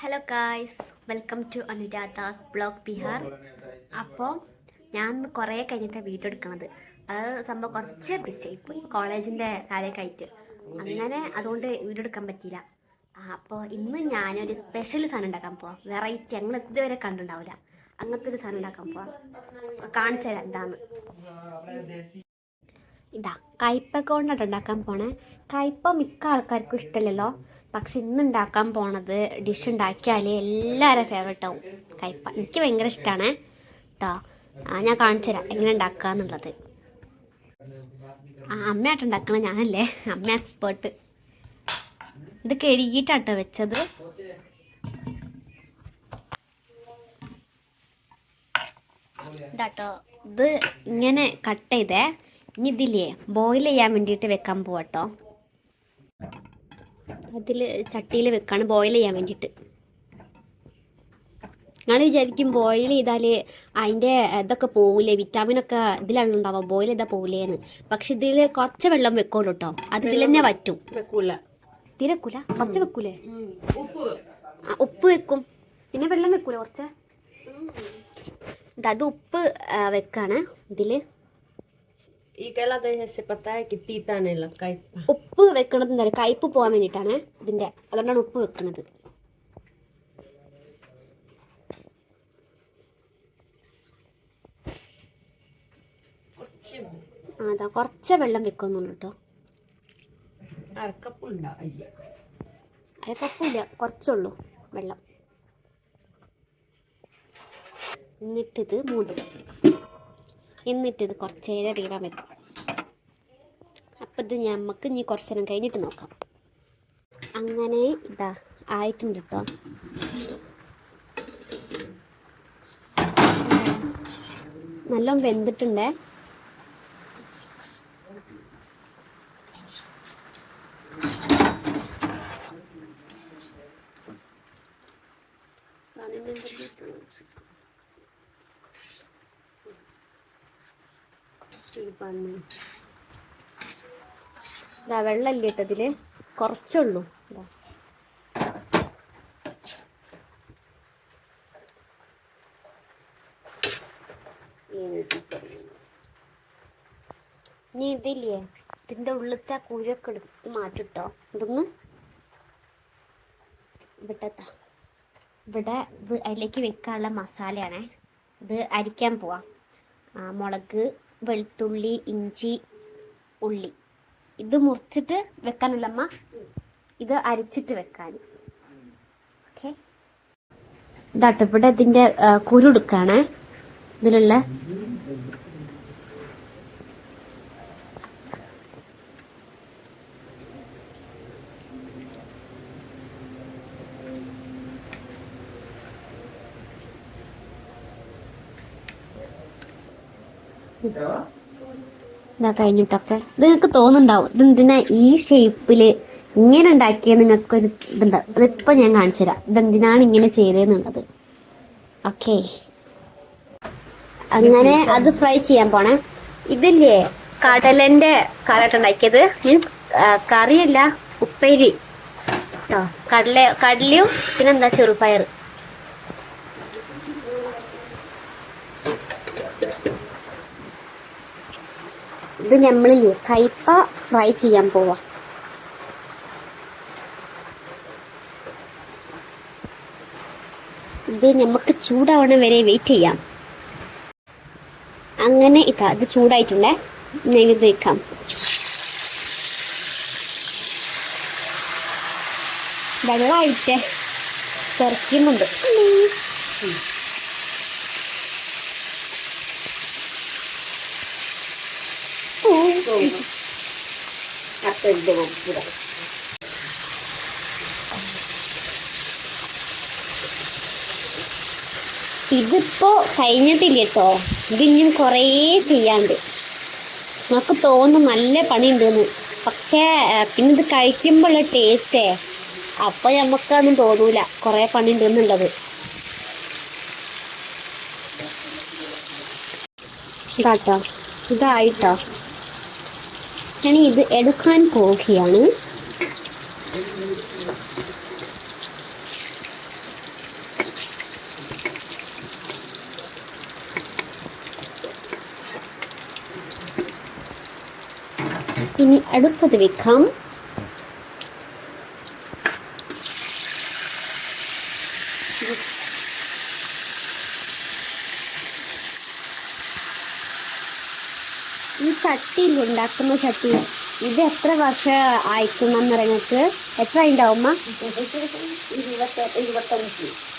Hello guys welcome to Anuradha's blog Bihar അപ്പോൾ ഞാൻ കുറേ കഴിഞ്ഞിട്ട് വീഡിയോ എടുക്കണത്. അത് സംഭവം കുറച്ച് ബിസി ആയിപ്പോയി. കോളേജിന്റെ കാര്യമൊക്കെ ആയിട്ട്. അങ്ങനെ അതുകൊണ്ട് വീഡിയോ എടുക്കാൻ പറ്റിയില്ല. അപ്പോൾ ഇന്ന് ഞാനൊരു സ്പെഷ്യൽ സാധനം ഉണ്ടാക്കാൻ പോവാം. വെറൈറ്റി ഞങ്ങൾ ഇതുവരെ കണ്ടിട്ടുണ്ടാവില്ല. അങ്ങനത്തെ ഒരു സാധനം ഉണ്ടാക്കാൻ പോവാം. കാണിച്ചു തരാം ഇതാ കയ്പ കൊണ്ടാണ് ഉണ്ടാക്കാൻ പോണേ. കയ്പ മിക്ക ആൾക്കാർക്കും ഇഷ്ടമല്ലല്ലോ പക്ഷെ ഇന്ന് ഉണ്ടാക്കാൻ പോണത് ഡിഷ് ഉണ്ടാക്കിയാൽ എല്ലാവരും ഫേവറേറ്റ് ആവും. കയ്പ എനിക്ക് ഭയങ്കര ഇഷ്ടമാണ് കേട്ടോ ഞാൻ കാണിച്ചു തരാം എങ്ങനെ ഉണ്ടാക്കുക എന്നുള്ളത്. ആ അമ്മയായിട്ട് ഉണ്ടാക്കണ ഞാനല്ലേ. അമ്മ എക്സ്പേർട്ട് ഇത് കഴുകിയിട്ടാട്ടോ വെച്ചത്. ഇതാട്ടോ ഇത് ഇങ്ങനെ കട്ട് ചെയ്തേ. ഇനി ഇതില്ലേ ബോയിൽ ചെയ്യാൻ വേണ്ടിയിട്ട് വെക്കാൻ പോവാട്ടോ. അതിൽ ചട്ടിയിൽ വെക്കാണ് ബോയിൽ ചെയ്യാൻ വേണ്ടിയിട്ട്. ഞാൻ വിചാരിക്കും ബോയിൽ ചെയ്താൽ അതിന്റെ ഇതൊക്കെ പോവില്ലേ വിറ്റാമിനൊക്കെ ഇതിലാണ് ഉണ്ടാവുക ബോയിൽ ചെയ്താൽ പോവില്ലേന്ന് പക്ഷെ ഇതിൽ കുറച്ച് വെള്ളം വെക്കോളൂ കേട്ടോ അത് ഇതിൽ തന്നെ പറ്റും വെക്കൂല. തീരെ വെക്കൂല? കുറച്ച് വെക്കൂലേ? ഉപ്പ് വെക്കും. പിന്നെ വെള്ളം വെക്കൂല കുറച്ച്? ഇത് അത് ഉപ്പ് വെക്കാണ് ഇതിൽ ഈ കൈലാദേശപ്പത്തായ കിട്ടിയിട്ടാണല്ലോ കയ്പ. ഉപ്പ് വെക്കണത് എന്താ കയ്പ് പോകാൻ വേണ്ടിയിട്ടാണ് ഇതിന്റെ. അതുകൊണ്ടാണ് ഉപ്പ് വെക്കണത്. അതാ കുറച്ച് വെള്ളം വെക്കുന്നുള്ളൂ കേട്ടോ. അരക്കപ്പില്ല കുറച്ചുള്ളൂ വെള്ളം. എന്നിട്ടിത് മൂടും. എന്നിട്ടിത് കുറച്ച് നേരം വെക്കും. അപ്പം ഇത് ഞമ്മക്ക് ഇനി കുറച്ച് നേരം കഴിഞ്ഞിട്ട് നോക്കാം. അങ്ങനെ ഇതാ ആയിട്ടുണ്ട് കേട്ടോ നല്ലോണം വെന്തിട്ടുണ്ടേ? ഇതാ വെള്ളമില്ല ഇട്ടതിൽ? കുറച്ചുള്ളൂ. ഇതാ ഇനി ഇതില്ലേ? ഇതിന്റെ ഉള്ളിലത്തെ ആ കുഴിയൊക്കെ എടുത്ത് മാറ്റിട്ടോ. ഇതൊന്ന് വിട്ടത്താ. ഇവിടെ ഇത് അതിലേക്ക് വെക്കാനുള്ള മസാലയാണേ. ഇത് അരിക്കാൻ പോവാം. മുളക് വെളുത്തുള്ളി ഇഞ്ചി ഉള്ളി. ഇത് മുറിച്ചിട്ട് വെക്കാനല്ല അമ്മ ഇത് അരിച്ചിട്ട് വെക്കാൻ. ഓക്കെ ഇതാട്ടോ ഇവിടെ ഇതിന്റെ ആ, കുരു എടുക്കാണ്. ഇതിലുള്ള ഇതാ കഴിഞ്ഞിട്ടൊക്കെ ഇത് നിങ്ങൾക്ക് തോന്നുന്നുണ്ടാവും. ഇത് എന്തിനാ ഈ ഷേപ്പിൽ ഇങ്ങനെ ഉണ്ടാക്കിയത് നിങ്ങൾക്കൊരു ഇതുണ്ടാവും അതിപ്പോൾ ഞാൻ കാണിച്ചു തരാം. ഇതെന്തിനാണ് ഇങ്ങനെ ചെയ്തതെന്നുള്ളത് ഓക്കെ. അങ്ങനെ അത് ഫ്രൈ ചെയ്യാൻ പോണേ. ഇതില്ലേ കടലന്റെ കറട്ട് ഉണ്ടാക്കിയത്? മീൻസ് കറിയല്ല ഉപ്പേരി. കടല കടലയും പിന്നെന്താ ചെറുപയർ ഇത് നമ്മളില്ലേ കയ്പ ഫ്രൈ ചെയ്യാൻ പോവാ. ഇത് നമുക്ക് ചൂടാവണ വരെ വെയിറ്റ് ചെയ്യാം. അങ്ങനെ ഇതാ ഇത് ചൂടായിട്ടുണ്ടേ. ഇത് വെക്കാം. വെള്ളമായിട്ടേ തെറിക്കുന്നുണ്ട് ഇതിപ്പോ കഴിഞ്ഞിട്ടില്ല കേട്ടോ. ഇതിനും കുറേ ചെയ്യാണ്ട് നമുക്ക് തോന്നും നല്ല പണിയുണ്ടെന്ന്. പക്ഷേ പിന്നെ ഇത് കഴിക്കുമ്പോഴുള്ള ടേസ്റ്റേ അപ്പോൾ നമുക്കൊന്നും തോന്നൂല. കുറേ പണിയുണ്ടെന്നുള്ളത്. ഇതാട്ടോ. ഇതായിട്ടോ. ഇനി ഇത് എടുക്കാൻ പോവുകയാണ് ഇനി അടുത്തത് വെക്കാം Thank you. ചട്ടിയിൽ ഉണ്ടാക്കുന്ന ചട്ടി. ഇത് എത്ര വർഷം അയക്കുന്നെന്ന് നിങ്ങൾക്ക്? എത്ര ഉണ്ടാവും അമ്മ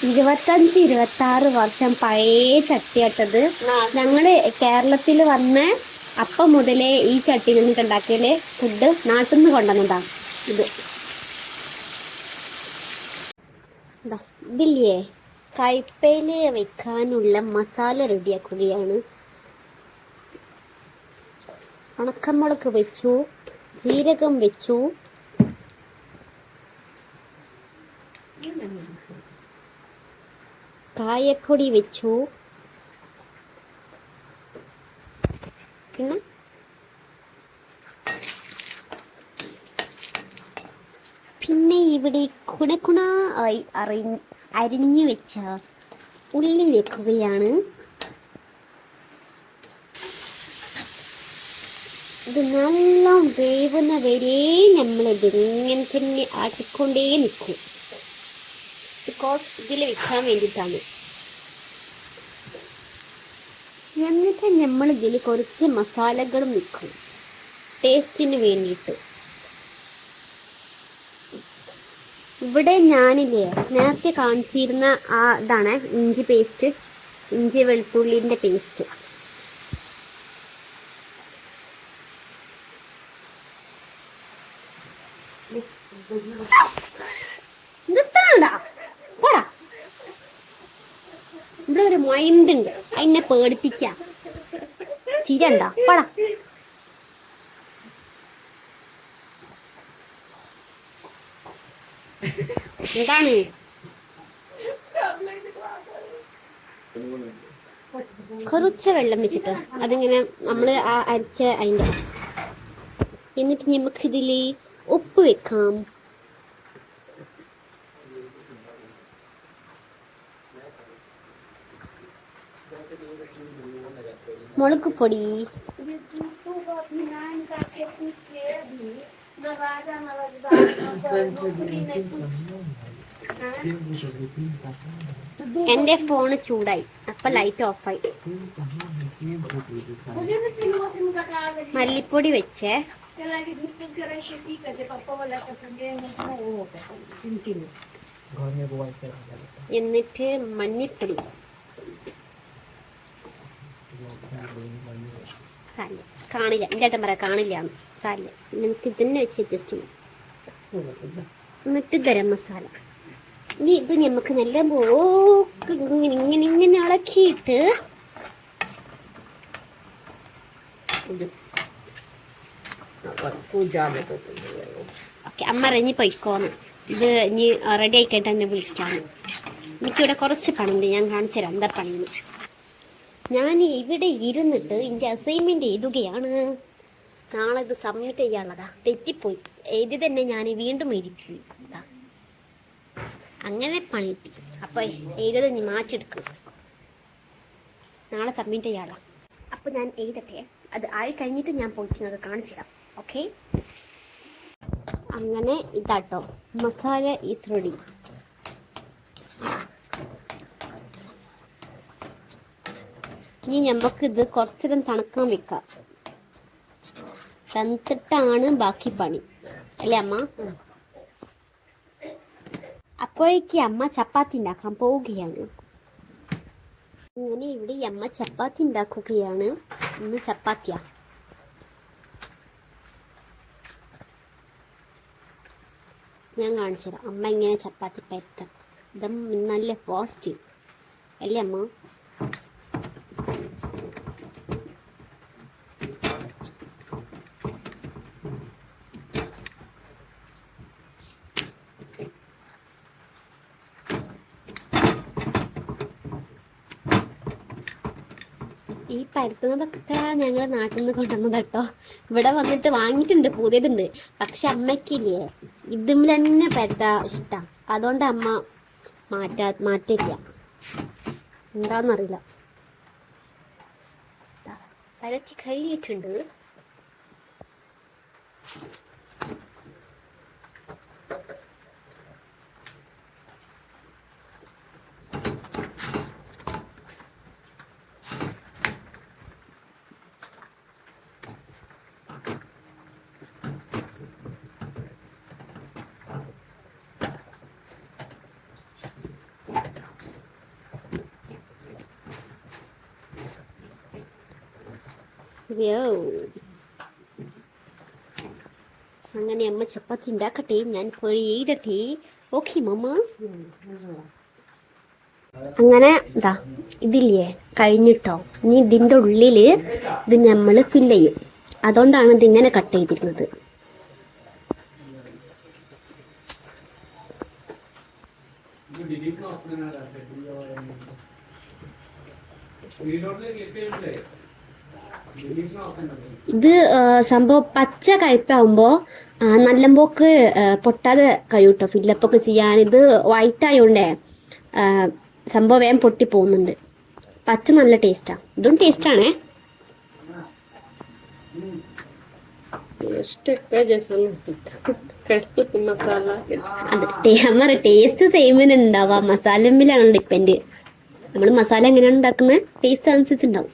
ഇരുപത്തഞ്ച് ഇരുപത്തി ആറ് വർഷം പഴയ ചട്ടിയാട്ടത്. ഞങ്ങൾ കേരളത്തിൽ വന്ന് അപ്പം മുതലേ ഈ ചട്ടിയിൽ നിന്നിട്ട് ഉണ്ടാക്കിയാൽ ഫുഡ് നാട്ടിൽ നിന്ന് കൊണ്ടുവന്നതാ. ഇത്. ഇതില്ലേ? കയ്പയിൽ വെക്കാനുള്ള മസാല റെഡിയാക്കുകയാണ്. ഉണക്കമുളക് വെച്ചു ജീരകം വെച്ചു. കായപ്പൊടി വെച്ചു. പിന്നെ? പിന്നെ ഇവിടെ കുണക്കുണ ആയി അറി അരിഞ്ഞു വെച്ച ഉള്ളി വെക്കുകയാണ്. ഇത് നല്ല വേവുന്ന വരെ നമ്മളിത് ഇങ്ങനെ തന്നെ ആക്കിക്കൊണ്ടേ നിൽക്കും ബിക്കോസ് ഇതിൽ വെക്കാൻ വേണ്ടിയിട്ടാണ് എന്നിട്ട് നമ്മൾ ഇതിൽ കുറച്ച് മസാലകളും വെക്കും. ടേസ്റ്റിന് വേണ്ടിയിട്ട്. ഇവിടെ ഞാനില്ലേ നേരത്തെ കാണിച്ചിരുന്ന ആ ഇതാണ് ഇഞ്ചി പേസ്റ്റ് ഇഞ്ചി വെളുത്തുള്ളിന്റെ പേസ്റ്റ് നിർത്തണടാ പോടാ ഇവിടെ ഒരു മൈൻഡ് ഉണ്ട്. അതിനെ പേടിപ്പിക്ക. ചിരണ്ട പട. എന്താണ്? കുറച്ച് വെള്ളം വെച്ചിട്ട് അതിങ്ങനെ നമ്മൾ ആ അരിച്ച അതിന്റെ എന്നിട്ട് നമുക്കിതിൽ ഉപ്പ് വെക്കാം. മുളക് പൊടി. എന്റെ ഫോണ് ചൂടായി. അപ്പൊ ലൈറ്റ് ഓഫായി മല്ലിപ്പൊടി വെച്ചേ. എന്നിട്ട് മഞ്ഞപ്പൊടി. സാരില്ല. കാണില്ല. എന്റെ ഏട്ടൻ പറയാം കാണില്ല സാരില്ല. നമുക്ക് ഇതന്നെ വെച്ച് അഡ്ജസ്റ്റ് ചെയ്യാം. എന്നിട്ട് ഗരം മസാല. ഇനി ഇത് നമുക്ക് നല്ല പോക്ക് ഇങ്ങനെ ഇങ്ങനെ ഇങ്ങനെ ഇളക്കിയിട്ട് ഓക്കെ അമ്മ ഇറങ്ങി പൊയ്ക്കോന്ന്. ഇത് ഇനി റെഡി ആയിക്കഴിഞ്ഞിട്ട് എന്നെ വിളിക്കാം. എനിക്കിവിടെ കുറച്ച് പണിയുണ്ട്. ഞാൻ കാണിച്ചു തരാം എന്താ പണിയെന്ന്. ഞാൻ ഇവിടെ ഇരുന്നിട്ട് എന്റെ അസൈൻമെന്റ് എഴുതുകയാണ്. നാളെ ഇത് സബ്മിറ്റ് ചെയ്യാനുള്ളതാ. തെറ്റിപ്പോയി. എഴുതി തന്നെ ഞാൻ വീണ്ടും എഴുതി. ഇതാ. അങ്ങനെ പണി. കിട്ടി അപ്പോൾ എഴുതത് നീ മാറ്റിയെടുക്കണം. നാളെ സബ്മിറ്റ് ചെയ്യാനുള്ള അപ്പോൾ ഞാൻ എഴുതട്ടെ. അത് ആയി കഴിഞ്ഞിട്ട് ഞാൻ പോയിട്ട് നിങ്ങൾക്ക് കാണിച്ചു തരാം. ഓക്കെ അങ്ങനെ ഇതാട്ടോ. മസാല ഈസ് റെഡി ഇനി നമുക്ക് ഇത് കുറച്ചിടം തണുക്കാൻ വെക്കാം. തണുത്തിട്ടാണ് ബാക്കി പണി. അല്ലേ അമ്മ? അപ്പോഴേക്ക് അമ്മ ചപ്പാത്തി ഉണ്ടാക്കാൻ പോവുകയാണ്. അങ്ങനെ ഇവിടെ അമ്മ ചപ്പാത്തി ഉണ്ടാക്കുകയാണ് ഇന്ന് ചപ്പാത്തിയാ. ഞാൻ കാണിച്ചുതരാം അമ്മ ഇങ്ങനെ ചപ്പാത്തി പരത്താം. ഇതും നല്ല ഫാസ്റ്റ് അല്ലേ അമ്മ? ഈ പരത്തുന്നതൊക്കെ ഞങ്ങൾ നാട്ടിൽ നിന്ന് കൊണ്ടുവന്നത് കേട്ടോ. ഇവിടെ വന്നിട്ട് വാങ്ങിയിട്ടുണ്ട് പുതിയതുണ്ട്. പക്ഷെ അമ്മയ്ക്കില്ലേ ഇതും തന്നെ പരത്താ ഇഷ്ടം. അതുകൊണ്ട് അമ്മ മാറ്റാ മാറ്റില്ല എന്താണെന്നറിയില്ല പരത്തി കഴിഞ്ഞിട്ടുണ്ട് അങ്ങനെ അമ്മ ചപ്പാത്തി ഉണ്ടാക്കട്ടെ ഞാൻ കോഴി എഴുതട്ടെ ഓക്കെ മമ്മ. അങ്ങനെ ഇതാ ഇതില്ലേ കഴിഞ്ഞിട്ടോ. ഇനി ഇതിന്റെ ഉള്ളിൽ ഇത് നമ്മൾ ഫില്ല് ചെയ്യും. അതുകൊണ്ടാണ് ഇതിങ്ങനെ കട്ട് ചെയ്തിരുന്നത്. ഇത് സംഭവം പച്ച കയ്പ്പാകുമ്പോൾ നല്ലമ്പോക്ക് പൊട്ടാതെ കഴിയൂട്ടോ. ഫില്ലപ്പൊക്കെ ചെയ്യാൻ ഇത് വൈറ്റ് ആയതുകൊണ്ടേ സംഭവം വേഗം പൊട്ടി പോകുന്നുണ്ട് പച്ച നല്ല ടേസ്റ്റാണ് ഇതും ടേസ്റ്റാണേ. അതെ ടേസ്റ്റ് സെയിമിനുണ്ടാവാ മസാല മില്ലാണല്ലോ ഡിപ്പെൻഡ്. നമ്മൾ മസാല എങ്ങനെയാണ് ഉണ്ടാക്കുന്നത് ടേസ്റ്റ് അനുസരിച്ചുണ്ടാവും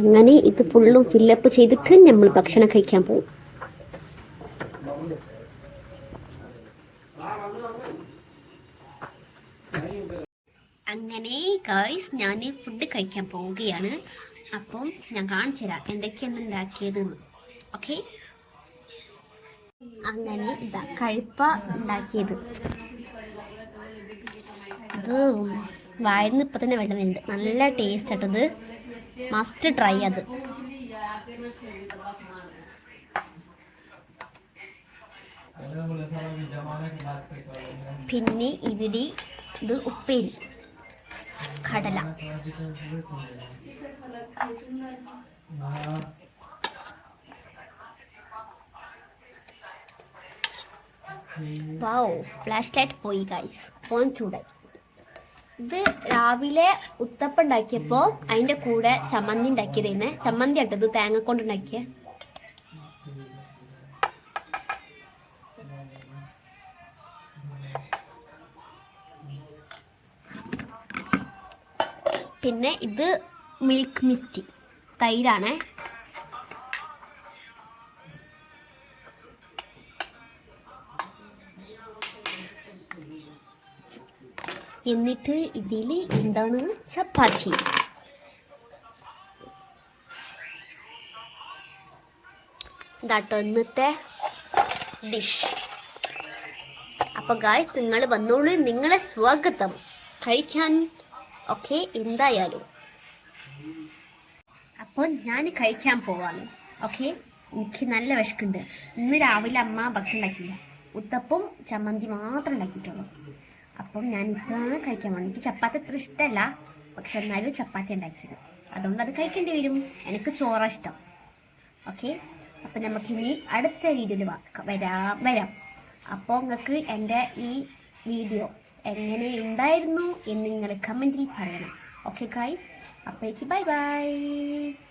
അങ്ങനെ ഇത് ഫുള്ളും ഫില്ലപ്പ് ചെയ്തിട്ട് നമ്മൾ ഭക്ഷണം കഴിക്കാൻ പോകും. അങ്ങനെ ഗായ്സ് ഞാൻ ഫുഡ് കഴിക്കാൻ പോവുകയാണ്. അപ്പം ഞാൻ കാണിച്ചു തരാം എന്തൊക്കെയാണ് ഉണ്ടാക്കിയത്. ഓക്കെ അങ്ങനെ ഇതാ കഴിപ്പ ഉണ്ടാക്കിയത്. അത് വായന്ന് തന്നെ വെള്ളം നല്ല ടേസ്റ്റ് ആട്ടത് മസ്റ്റ് ട്രൈ അത്. പിന്നെ ഇവിടെ ഇത് ഉപ്പേരി. കടല. വാവ് ഫ്ലാഷ് ലൈറ്റ് പോയി ഗൈസ് ഫോൺ ചൂടായി. ഇത് രാവിലെ ഉത്തപ്പം ഉണ്ടാക്കിയപ്പോൾ അതിന്റെ കൂടെ ചമ്മന്തി ഉണ്ടാക്കിയതേനെ. ചമ്മന്തി ആട്ടത് തേങ്ങ കൊണ്ട് ഉണ്ടാക്കിയ. പിന്നെ ഇത് മിൽക്ക് മിസ്റ്റി. തൈരാണേ. എന്നിട്ട് ഇതിൽ എന്താണ്? ചപ്പാത്തി. ഇതാട്ടോ ഇന്നത്തെ ഡിഷ് അപ്പൊ ഗായ്സ് നിങ്ങൾ വന്നോളൂ. നിങ്ങളെ സ്വാഗതം. കഴിക്കാൻ. ഓക്കെ എന്തായാലും. അപ്പോൾ ഞാൻ കഴിക്കാൻ പോവാണ്. ഓക്കെ എനിക്ക് നല്ല വിശക്കുണ്ട്. ഇന്ന് രാവിലെ അമ്മ ഭക്ഷണം ഉണ്ടാക്കിയില്ല. ഉത്തപ്പം ചമ്മന്തി മാത്രം ഉണ്ടാക്കിയിട്ടുള്ളൂ. അപ്പം ഞാൻ ഇപ്പോഴാണ് കഴിക്കാൻ പോകുന്നത് എനിക്ക് ചപ്പാത്തി അത്ര ഇഷ്ടമല്ല. പക്ഷെ എന്നാലും ചപ്പാത്തി ഉണ്ടാക്കിയത്. അതുകൊണ്ട് അത് കഴിക്കേണ്ടി വരും. എനിക്ക് ചോറ ഇഷ്ടം. ഓക്കെ? അപ്പം നമുക്കിനി അടുത്ത വീഡിയോയിൽ വരാം. വരാം. അപ്പോൾ നിങ്ങൾക്ക് എന്റെ ഈ വീഡിയോ എങ്ങനെ ഉണ്ടായിരുന്നു എന്ന് നിങ്ങൾ കമന്റിൽ പറയണം. ഓക്കെ ഗായ്സ് അപ്പോഴേക്ക് ബൈ ബൈ.